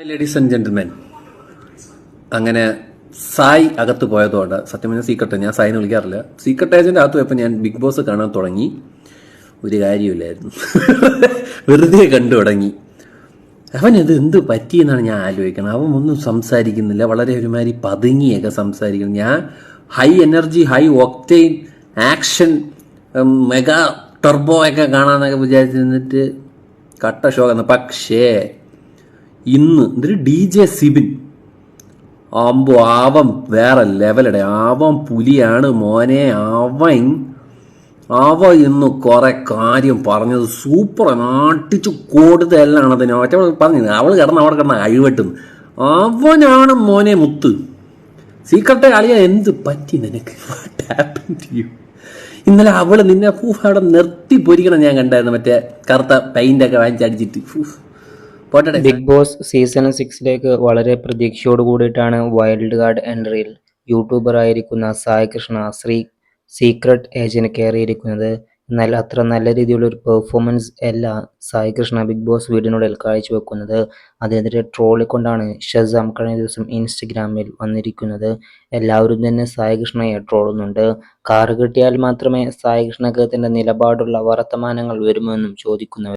Ladies and gentlemen അങ്ങനെ സായി അകത്ത് പോയതോടെ സത്യം പറഞ്ഞാൽ സീക്രട്ട് ഞാൻ സായിനെ വിളിക്കാറില്ല. സീക്രട്ട് ഏജന്റ് അകത്ത് പോയപ്പോൾ ഞാൻ ബിഗ് ബോസ് കാണാൻ തുടങ്ങി. ഒരു കാര്യമില്ലായിരുന്നു. വെറുതെ കണ്ടു തുടങ്ങി. അവൻ ഇത് എന്ത് പറ്റിയെന്നാണ് ഞാൻ ആലോചിക്കണം. അവൻ ഒന്നും സംസാരിക്കുന്നില്ല. വളരെ ഒരുമാതിരി പതുങ്ങിയൊക്കെ സംസാരിക്കുന്നു. ഞാൻ high energy high octane action mega turbo ഒക്കെ കാണാന്നൊക്കെ വിചാരിച്ചിരുന്നിട്ട് കട്ട ഷോ ആണ് പക്ഷേ ഇന്ന് എന്തൊരു ഡി ജെ സിബിൻ. ആമ്പോ ആവം വേറെ ലെവലടെ ആവം പുലിയാണ് മോനെ. അവൻ അവ ഇന്ന് കുറെ കാര്യം പറഞ്ഞത് സൂപ്പർ നാട്ടിച്ചു കൂടുതലാണ് അതിന്. മറ്റേ പറഞ്ഞു അവൾ കിടന്ന് അവിടെ കിടന്ന് അഴിവെട്ടുന്നു. അവനാണ് മോനെ മുത്ത്. സീക്രട്ടെ അളിയ എന്ത് പറ്റി നിനക്ക്? ഇന്നലെ അവൾ നിന്നെ ഫൂഫ് അവിടെ നിർത്തി പൊരിക്കണം ഞാൻ കണ്ടായിരുന്നു. മറ്റേ കറുത്ത പെയിന്റ് ഒക്കെ വാങ്ങിച്ചടിച്ചിട്ട്. ഫൂഫ്. ബിഗ് ബോസ് സീസൺ സിക്സിലേക്ക് വളരെ പ്രതീക്ഷയോട് കൂടിയിട്ടാണ് വൈൽഡ് കാർഡ് എൻട്രിയിൽ യൂട്യൂബർ ആയിരിക്കുന്ന സായി കൃഷ്ണ ശ്രീ സീക്രട്ട് ഏജന്റ് കയറിയിരിക്കുന്നത്. എന്നാൽ അത്ര നല്ല രീതിയിലുള്ള ഒരു പെർഫോമൻസ് അല്ല സായി കൃഷ്ണ ബിഗ് ബോസ് വീടിനുള്ളിൽ കാഴ്ചവെക്കുന്നത്. അതിനെതിരെ ട്രോളിക്കൊണ്ടാണ് ഷസാം കഴിഞ്ഞ ദിവസം ഇൻസ്റ്റഗ്രാമിൽ വന്നിരിക്കുന്നത്. എല്ലാവരും തന്നെ സായി കൃഷ്ണയെ ട്രോളുന്നുണ്ട്. കാറ് കിട്ടിയാൽ മാത്രമേ സായി തന്റെ നിലപാടുള്ള വർത്തമാനങ്ങൾ വരുമെന്നും ചോദിക്കുന്നവർ